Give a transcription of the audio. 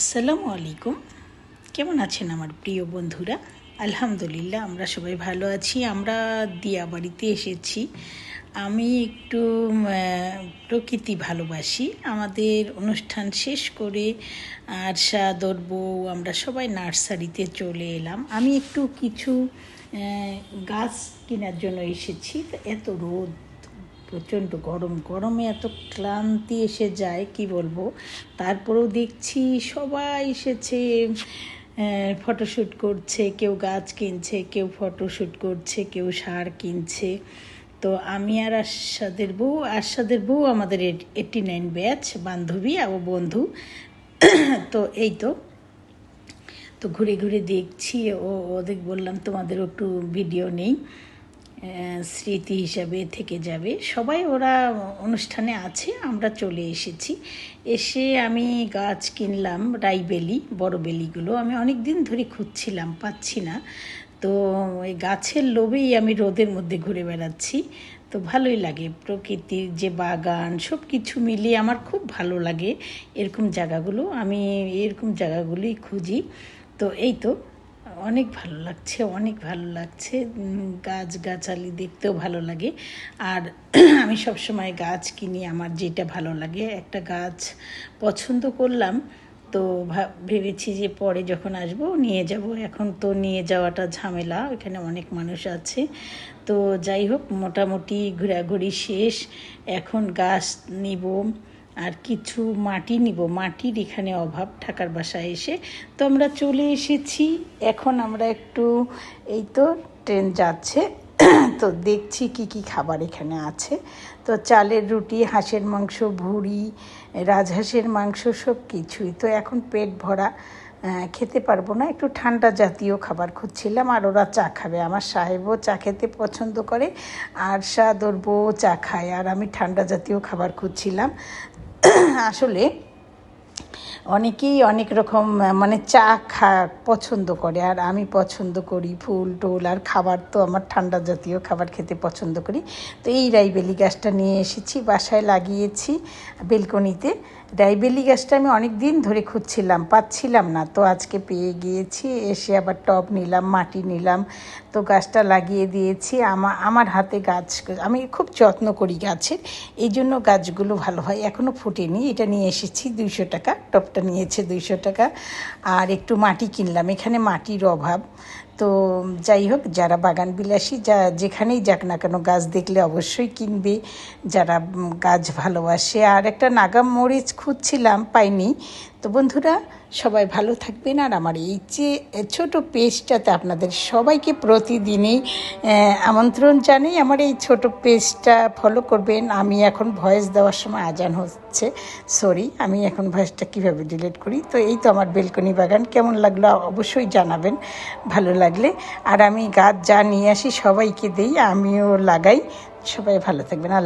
আসসালামু আলাইকুম। কেমন আছেন আমার প্রিয় বন্ধুরা? আলহামদুলিল্লাহ, আমরা সবাই ভালো আছি। আমরা দিয়া বাড়িতে এসেছি। আমি একটু প্রকৃতি ভালোবাসি। আমাদের অনুষ্ঠান শেষ করে আরশা দরবো আমরা সবাই নার্সারিতে চলে এলাম। আমি একটু কিছু গাছ কেনার জন্য এসেছি। এত রোদ প্রচণ্ড গরম। গরমে এত ক্লান্তি এসে যায়, কি বলব? তারপরেও দেখছি সবাই এসেছে ফটোশ্যুট করছে, কেউ গাছ কিনছে, কেউ ফটোশ্যুট করছে, কেউ সার কিনছে। তো আমি আর আশাদের বউ আশাদের বউ আমাদের এইটটি নাইন ব্যাচ বান্ধবী ও বন্ধু। তো এই তো। তো ঘুরে ঘুরে দেখছি, ও, ওদের বললাম, তোমাদের একটু ভিডিও নেই। স্মৃতি হিসাবে থেকে যাবে। সবাই ওরা অনুষ্ঠানে আছে, আমরা চলে এসেছি। এসে আমি গাছ কিনলাম রাইবেলি বড় বেলিগুলো। আমি অনেক দিন ধরে খুঁজছিলাম, পাচ্ছি না। তো ওই গাছের লোভেই আমি রোদের মধ্যে ঘুরে বেড়াচ্ছি। তো ভালোই লাগে, প্রকৃতির যে বাগান সব কিছু মিলিয়ে আমার খুব ভালো লাগে। এরকম জায়গাগুলো, আমি এরকম জায়গাগুলোই খুঁজি। তো এই তো। অনেক ভালো লাগছে, অনেক ভালো লাগছে। গাছ গাছালি দেখতেও ভালো লাগে। আর আমি সবসময় গাছ কিনি, আমার যেটা ভালো লাগে। একটা গাছ পছন্দ করলাম, তো ভেবেছি যে পরে যখন আসব নিয়ে যাব। এখন তো নিয়ে যাওয়াটা ঝামেলা এখানে অনেক মানুষ আছে। তো যাই হোক, মোটামুটি ঘোরাঘুরি শেষ। এখন গাছ নিব। আর কিছু মাটি নিব। মাটির এখানে অভাব, ঢাকার বাসায় এসে। তো আমরা চলে এসেছি। এখন আমরা একটু, এই তো ট্রেন যাচ্ছে। তো দেখছি কি কি খাবার এখানে আছে। তো চালের রুটি, হাঁসের মাংস, ভুড়ি, রাজহাঁসের মাংস, সব কিছুই। তো এখন পেট ভরা খেতে পারব না। একটু ঠান্ডা জাতীয় খাবার খুঁজছিলাম আর ওরা চা খাবে। আমার সাহেবও চা খেতে পছন্দ করে আর ওর বউ চা খায়। আর আমি ঠান্ডা জাতীয় খাবার খুঁজছিলাম। আসলে অনেকেই অনেক রকম মানে চা খা, পছন্দ করে। আর আমি পছন্দ করি ফুল, টুল, আর খাবার তো আমার ঠান্ডা জাতীয় খাবার খেতে পছন্দ করি। তো এই রাইবেলি গাছটা নিয়ে এসেছি, বাসায় লাগিয়েছি বেলকনিতে। রাইবেলি গাছটা আমি অনেক দিন ধরে খুঁজছিলাম, পাচ্ছিলাম না। তো আজকে পেয়ে গিয়েছি, এসে আবার টব নিলাম, মাটি নিলাম, তো গাছটা লাগিয়ে দিয়েছি। আমার আমার হাতে গাছ, আমি খুব যত্ন করি গাছের, এই জন্য গাছগুলো ভালো হয় এখনও ফুটেনি। এটা নিয়ে এসেছি দুইশো টাকা টবটা নিয়েছে দুইশো টাকা। আর একটু মাটি কিনলাম। এখানে মাটির অভাব। তো যাই হোক, যারা বাগান বিলাসী, যা যেখানেই যাক না কেন, গাছ দেখলে অবশ্যই কিনবে। যারা গাছ ভালোবাসে, আর একটা নাগাম মরিচ খুঁজছিলাম, পাইনি। তো বন্ধুরা, সবাই ভালো থাকবেন। আর আমার এই যে ছোটো পেজটাতে আপনাদের সবাইকে প্রতিদিনই আমন্ত্রণ জানাই আমার এই ছোট পেজটা ফলো করবেন। আমি এখন ভয়েস দেওয়ার সময় আজান হচ্ছে। সরি আমি এখন ভয়েসটা কীভাবে ডিলিট করি? তো এই তো আমার বেলকনি বাগান। কেমন লাগল অবশ্যই জানাবেন। ভালো লাগলে। আর আমি গাছ যা নিয়ে আসি সবাইকে দিই, আমিও লাগাই। সবাই ভালো থাকবেন, আল্লাহ